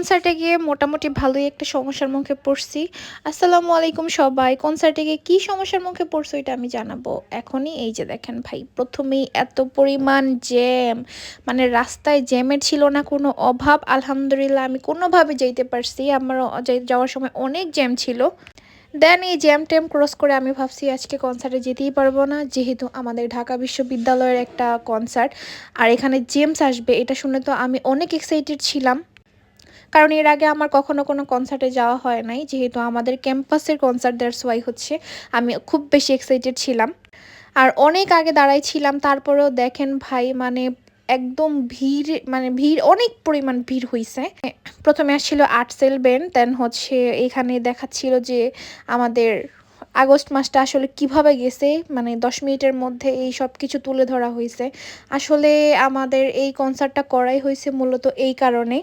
কনসার্টে গিয়ে মোটামুটি ভালোই একটা সমস্যার মুখে পড়ছি। আসসালামু আলাইকুম সবাই। কনসার্টে গিয়ে কী সমস্যার মুখে পড়ছো এটা আমি জানাব। এখনই এই যে দেখেন ভাই, প্রথমেই এত পরিমাণ জ্যাম মানে রাস্তায় জ্যামের ছিল না কোনো অভাব। আলহামদুলিল্লাহ আমি কোনোভাবে যেতে পারছি, আমার যাওয়ার সময় অনেক জ্যাম ছিল। দেন এই জ্যাম ট্যাম ক্রস করে আমি ভাবছি আজকে কনসার্টে যেতেই পারব না, যেহেতু আমাদের ঢাকা বিশ্ববিদ্যালয়ের একটা কনসার্ট আর এখানে জেমস আসবে, এটা শুনে তো আমি অনেক এক্সাইটেড ছিলাম। কারণ এর আগে আমার কখনো কোনো কনসার্টে যাওয়া হয় নাই। যেহেতু আমাদের ক্যাম্পাসের কনসার্ট দ্যাটস ওয়াই হচ্ছে আমি খুব বেশি এক্সাইটেড ছিলাম। আর অনেক আগে দাঁড়াই ছিলাম, তারপরেও দেখেন ভাই মানে একদম ভিড় মানে ভিড়, অনেক পরিমাণ ভিড় হয়েছে প্রথমে আসছিল আর্টসেল বেন দেন হচ্ছে এখানে দেখাচ্ছিল যে আমাদের আগস্ট মাসটা আসলে কীভাবে গেছে? মানে দশ মিনিটের মধ্যে এই সব কিছু তুলে ধরা হয়েছে। আসলে আমাদের এই কনসার্টটা করাই হয়েছে মূলত এই কারণে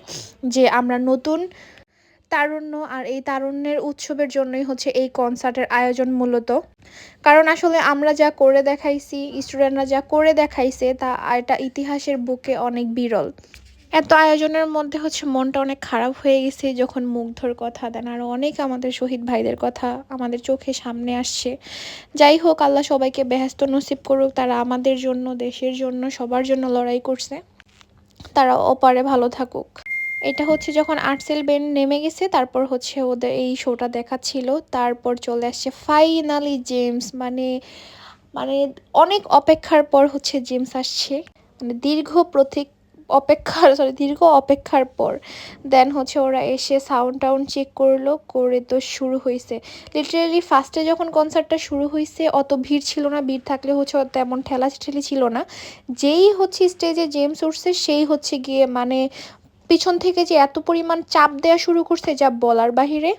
যে আমরা নতুন তারুণ্য আর এই তারুণ্যের উৎসবের জন্যই হচ্ছে এই কনসার্টের আয়োজন মূলত। কারণ আসলে আমরা যা করে দেখাইছি স্টুডেন্টরা যা করে দেখাইছে, তা এটা ইতিহাসের বুকে অনেক বিরল। এত আয়োজনের মধ্যে হচ্ছে মনটা অনেক খারাপ হয়ে গেছে, যখন মুগ্ধর কথা দেন আরও অনেক আমাদের শহীদ ভাইদের কথা আমাদের চোখে সামনে আসছে। যাই হোক, আল্লাহ সবাইকে বেহাস্ত নসিব করুক, তারা আমাদের জন্য, দেশের জন্য, সবার জন্য লড়াই করছে। তারা অপারে ভালো থাকুক। এটা হচ্ছে যখন আর্টসেল বেন নেমে গেছে, তারপর হচ্ছে ওদের এই শোটা দেখাচ্ছিল, তারপর চলে আসছে ফাইনালি জেমস। মানে মানে অনেক অপেক্ষার পর হচ্ছে জেমস আসছে। মানে দীর্ঘ প্রতীক অপেক্ষার সরি দীর্ঘ অপেক্ষার পর দেন হচ্ছে ওরা এসে সাউন্ড টাউন্ড চেক করল, করে তো শুরু হয়েছে লিটারেলি ফার্স্টে যখন কনসার্টটা শুরু হয়েছে অত ভিড় ছিল না, ভিড় থাকলে হচ্ছে তেমন ঠেলা ঠেলি ছিল না। যেই হচ্ছে স্টেজে জেমস উঠছে, সেই হচ্ছে গিয়ে মানে পিছন থেকে যে এত পরিমাণ চাপ দেওয়া শুরু করছে, যা বলার বাহিরে।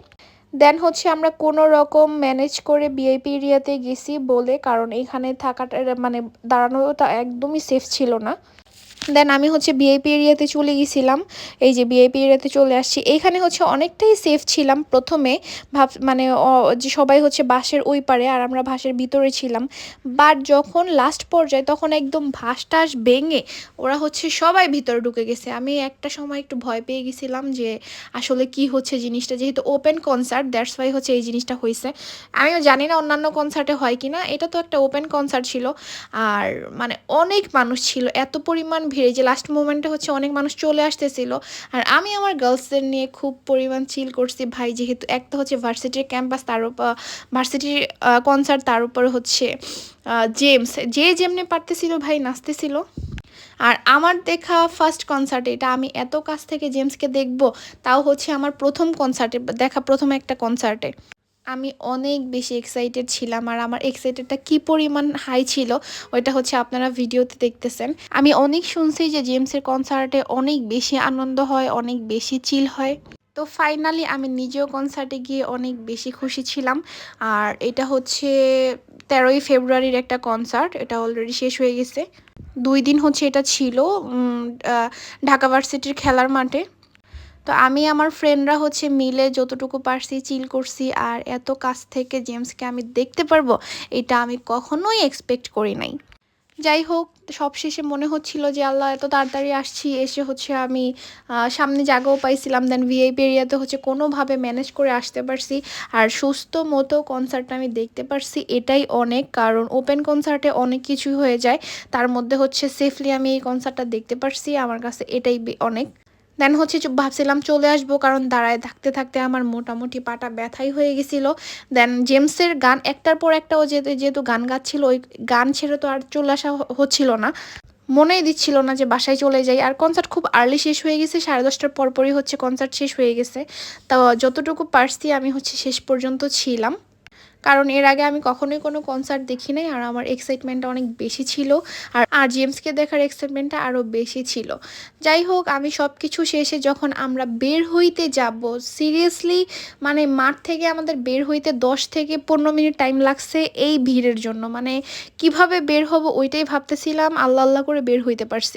দেন হচ্ছে আমরা কোনো রকম ম্যানেজ করে বিআইপি এরিয়াতে গেছি বলে, কারণ এখানে থাকাটা মানে দাঁড়ানোটা একদমই সেফ ছিল না। দেন আমি হচ্ছে বিআইপি এরিয়াতে চলে গেছিলাম। এই যে বিআইপি এরিয়াতে চলে আসছি। এইখানে হচ্ছে অনেকটাই সেফ ছিলাম প্রথমে। ভাব মানে যে সবাই হচ্ছে বাসের ওই পারে আর আমরা ভাসের ভিতরে ছিলাম। বাট যখন লাস্ট পর্যায়ে তখন একদম ভাস টাস ভেঙে ওরা হচ্ছে সবাই ভিতরে ঢুকে গেছে। আমি একটা সময় একটু ভয় পেয়ে গেছিলাম যে আসলে কি হচ্ছে জিনিসটা। যেহেতু ওপেন কনসার্ট দ্যাটস ওয়াই হচ্ছে এই জিনিসটা হয়েছে। আমিও জানি না অন্যান্য কনসার্টে হয় কি না এটা তো একটা ওপেন কনসার্ট ছিল। আর মানে অনেক মানুষ ছিল। এত পরিমাণ ভিড়ে যে লাস্ট মোমেন্টে হচ্ছে অনেক মানুষ চলে আসতেছিল। আর আমি আমার গার্লসদের নিয়ে খুব পরিমাণ চিল করছি। ভাই, যেহেতু একটা হচ্ছে ভার্সিটির ক্যাম্পাস তার উপর ভার্সিটির কনসার্ট তার উপরে হচ্ছে জেমস যে যেমনি পারতেছিল ভাই, নাচতেছিল। আর আমার দেখা ফার্স্ট কনসার্টে এটা আমি এত কাছ থেকে জেমসকে দেখব, তাও হচ্ছে আমার প্রথম কনসার্টে দেখা প্রথম একটা কনসার্টে আমি অনেক বেশি এক্সাইটেড ছিলাম আর আমার এক্সাইটেডটা কি পরিমাণ হাই ছিল ওইটা হচ্ছে আপনারা ভিডিওতে দেখতেছেন। আমি অনেক শুনছি যে জেমসের কনসার্টে অনেক বেশি আনন্দ হয়, অনেক বেশি চিল হয়। তো ফাইনালি আমি নিজেও কনসার্টে গিয়ে অনেক বেশি খুশি ছিলাম। আর এটা হচ্ছে তেরোই ফেব্রুয়ারির একটা কনসার্ট এটা অলরেডি শেষ হয়ে গেছে। দুই দিন হচ্ছে এটা ছিল ঢাকা ভার্সিটির খেলার মাঠে। তো আমি আমার ফ্রেন্ডরা হচ্ছে মিলে যতটুকু পারছি চিল করছি আর এত কাছ থেকে জেমসকে আমি দেখতে পারব, এটা আমি কখনোই এক্সপেক্ট করি নাই। যাই হোক, সবশেষে মনে হচ্ছিল যে আল্লাহ এত তাড়াতাড়ি আসছি, এসে হচ্ছে আমি সামনে জায়গাও পাইছিলাম দেন ভিআইপি এরিয়াতে হচ্ছে কোনোভাবে ম্যানেজ করে আসতে পারছি আর সুস্থ মতো কনসার্টটা আমি দেখতে পারছি, এটাই অনেক কারণ ওপেন কনসার্টে অনেক কিছুই হয়ে যায়, তার মধ্যে হচ্ছে সেফলি আমি এই কনসার্টটা দেখতে পারছি, আমার কাছে এটাই অনেক দেন হচ্ছে ভাবছিলাম চলে আসব, কারণ দাঁড়ায় থাকতে থাকতে আমার মোটামুটি পাটা ব্যথাই হয়ে গেছিল। দেন জেমসের গান, একটার পর একটা ও যেহেতু গান গাচ্ছিল, ওই গান ছেড়ে তো আর চলে আসা হচ্ছিল না। মনেই দিচ্ছিল না যে বাসায় চলে যাই। আর কনসার্ট খুব আর্লি শেষ হয়ে গেছে, সাড়ে দশটার পরপরই হচ্ছে কনসার্ট শেষ হয়ে গেছে। তা যতটুকু পারছি আমি হচ্ছে শেষ পর্যন্ত ছিলাম। কারণ এর আগে আমি কখনোই কোনো কনসার্ট দেখি নাই আর আমার এক্সাইটমেন্টটা অনেক বেশি ছিল আর আর জেমসকে দেখার এক্সাইটমেন্টটা আরও বেশি ছিল। যাই হোক, আমি সব কিছু শেষে যখন আমরা বের হইতে যাব সিরিয়াসলি মানে মাঠ থেকে আমাদের বের হইতে দশ থেকে পনেরো মিনিট টাইম লাগছে এই ভিড়ের জন্য। মানে কীভাবে বের হব ওইটাই ভাবতেছিলাম, আল্লাহ আল্লাহ করে বের হইতে পারছি।